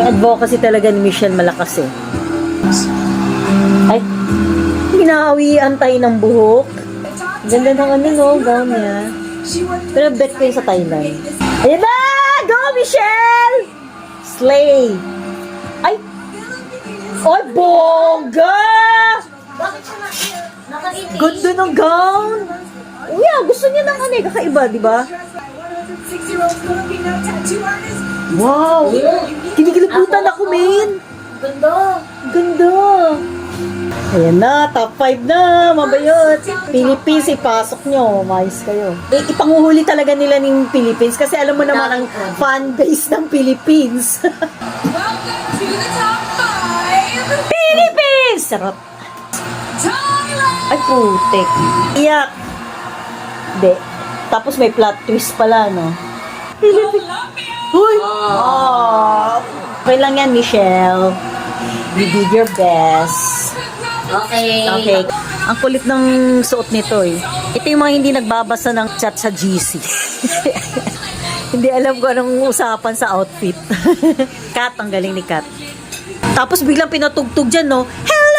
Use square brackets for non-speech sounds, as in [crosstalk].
advocacy talaga ni Michelle malakas eh. Ay, hinahawian tayo ng buhok. Ganda ng ano no, gown niya. Pero bet ko yun sa Thailand. Ayan na! Go, Michelle! Slay! Ay! Ay, bongga! Ganda ng gown! Uy, ah, gusto niya ng ano eh, kakaiba, di ba? Wow! Kinikilabutan ako, Min! Ganda. Ganda! Ayan na, top 5 na, mabayot. Philippines, ipasok nyo, mais kayo. Eh, ipanguhuli talaga nila ng Philippines kasi alam mo naman ang fan base ng Philippines. Welcome to the top five, Philippines! Sarap. Ay, putek. Iyak. Hindi. Tapos may plot twist pala, no? Uy! Oh. Okay lang yan, Michelle. You did your best. Okay. Okay. Ang kulit ng suot nito eh. Ito yung mga hindi nagbabasa ng chat sa GC. [laughs] hindi alam ko anong usapan sa outfit. [laughs] Kat, ang galing ni Kat. Tapos biglang pinatugtog dyan, no? Hello,